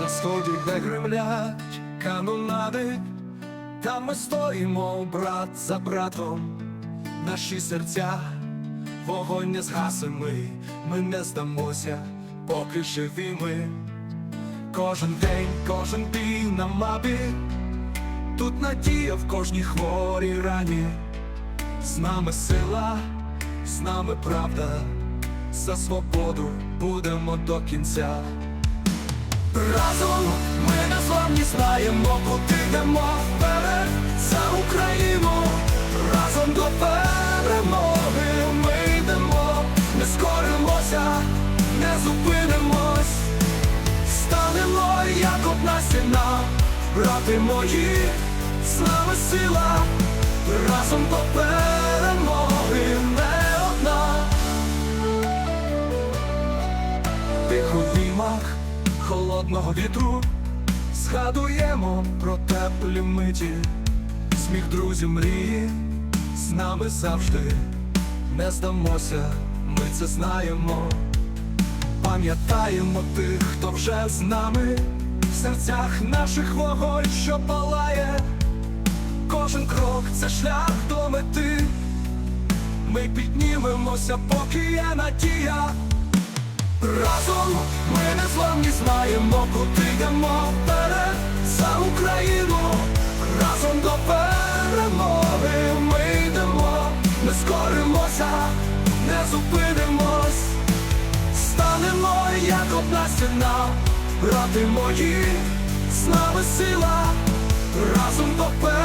на сході, де гремлять канонади, там ми стоїмо брат за братом, наші серця, вогонь не згасим ми, не здамося, поки живі ми. Кожен день, кожен бій на мапі, тут надія в кожній хворій рані. З нами сила, з нами правда, за свободу будемо до кінця. Разом ми незламні знаємо, куди йдемо вперед за Україну. Разом до перемоги ми йдемо, не скоримося, не зупинимось, станемо як одна стіна, брати мої, нами сила, разом до перемоги не одна. Тих обіймах холодного вітру. Згадуємо про теплі миті, сміх друзів мрії, з нами завжди. Не здамося, ми це знаємо, пам'ятаємо тих, хто вже з нами, в серцях наших вогонь, що палає, кожен крок це шлях до мети. Ми піднімемося, поки є надія. Разом ми не зламні знаємо, куди йдемо вперед за Україну. Разом до перемоги ми йдемо, не скоримося, не зупинимось, станемо як одна стіна, брати мої, з нами сила, разом до перемоги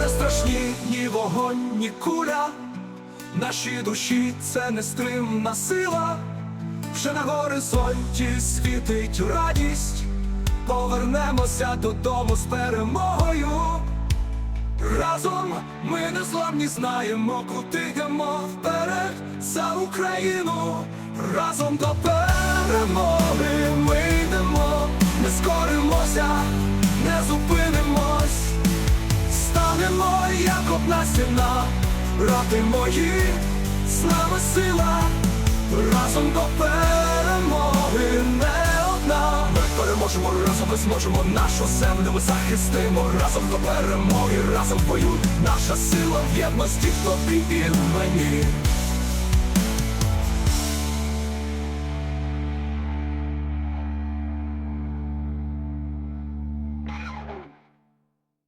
не страшні ні вогонь, ні куля, наші душі це нестримна сила, вже на горизонті світить радість, повернемося додому з перемогою. Разом ми незламні знаємо, куди йдемо вперед за Україну. Разом до перемоги ми йдемо, одна стіна, брати мої, нами сила, разом до перемоги не одна. Ми переможемо разом, ми зможемо нашу землю ми захистимо разом до перемоги, разом в бою. Наша сила в єдності тобі і мені.